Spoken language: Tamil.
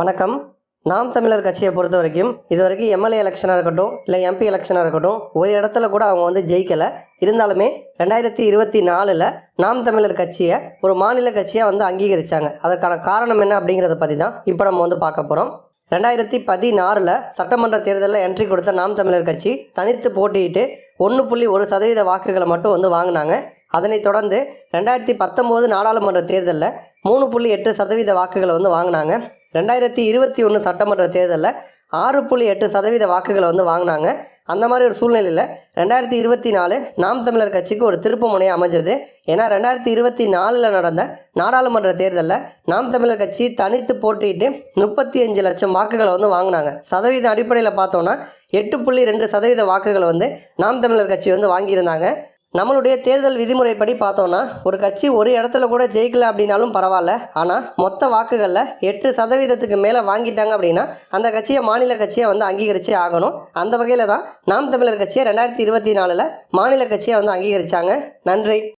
வணக்கம். நாம் தமிழர் கட்சியை பொறுத்த வரைக்கும் இது வரைக்கும் எம்எல்ஏ எலெக்ஷனாக இருக்கட்டும் இல்லை எம்பி எலெக்ஷனாக இருக்கட்டும் ஒரு இடத்துல கூட அவங்க வந்து ஜெயிக்கலை. இருந்தாலுமே ரெண்டாயிரத்தி இருபத்தி நாலில் நாம் தமிழர் கட்சியை ஒரு மாநில கட்சியாக வந்து அங்கீகரித்தாங்க அதற்கான காரணம் என்ன அப்படிங்கிறத பற்றி தான் இப்போ நம்ம வந்து பார்க்க போகிறோம் ரெண்டாயிரத்தி பதினாறில் சட்டமன்ற தேர்தலில் என்ட்ரி கொடுத்த நாம் தமிழர் கட்சி தனித்து போட்டியிட்டு ஒன்று புள்ளி ஒரு சதவீத வாக்குகளை மட்டும் வந்து வாங்கினாங்க. அதனைத் தொடர்ந்து ரெண்டாயிரத்தி பத்தொம்போது நாடாளுமன்ற தேர்தலில் மூணு புள்ளி எட்டு சதவீத வாக்குகளை வந்து வாங்கினாங்க. ரெண்டாயிரத்தி இருபத்தி ஒன்று சட்டமன்ற தேர்தலில் ஆறு புள்ளி எட்டு சதவீத வாக்குகளை வந்து வாங்கினாங்க. அந்த மாதிரி ஒரு சூழ்நிலையில் ரெண்டாயிரத்தி இருபத்தி நாலு நாம் தமிழர் கட்சிக்கு ஒரு திருப்பு முனையாக அமைஞ்சது. ஏன்னா ரெண்டாயிரத்தி இருபத்தி நாலில் நடந்த நாடாளுமன்ற தேர்தலில் நாம் தமிழர் கட்சி தனித்து போட்டியிட்டு முப்பத்தி அஞ்சு லட்சம் வாக்குகளை வந்து வாங்கினாங்க. சதவீத அடிப்படையில் பார்த்தோன்னா எட்டு புள்ளி ரெண்டு சதவீத வாக்குகளை வந்து நாம் தமிழர் கட்சி வந்து வாங்கியிருந்தாங்க. நம்மளுடைய தேர்தல் விதிமுறைப்படி பார்த்தோன்னா ஒரு கட்சி ஒரு இடத்துல கூட ஜெயிக்கல அப்படின்னாலும் பரவாயில்ல. ஆனால் மொத்த வாக்குகளில் எட்டு சதவீதத்துக்கு மேலே வாங்கிட்டாங்க அப்படின்னா அந்த கட்சியை மாநில கட்சியை வந்து அங்கீகரிச்சே ஆகணும். அந்த வகையில் தான் நாம் தமிழர் கட்சியை ரெண்டாயிரத்தி இருபத்தி நாலில் மாநில கட்சியை வந்து அங்கீகரித்தாங்க நன்றி.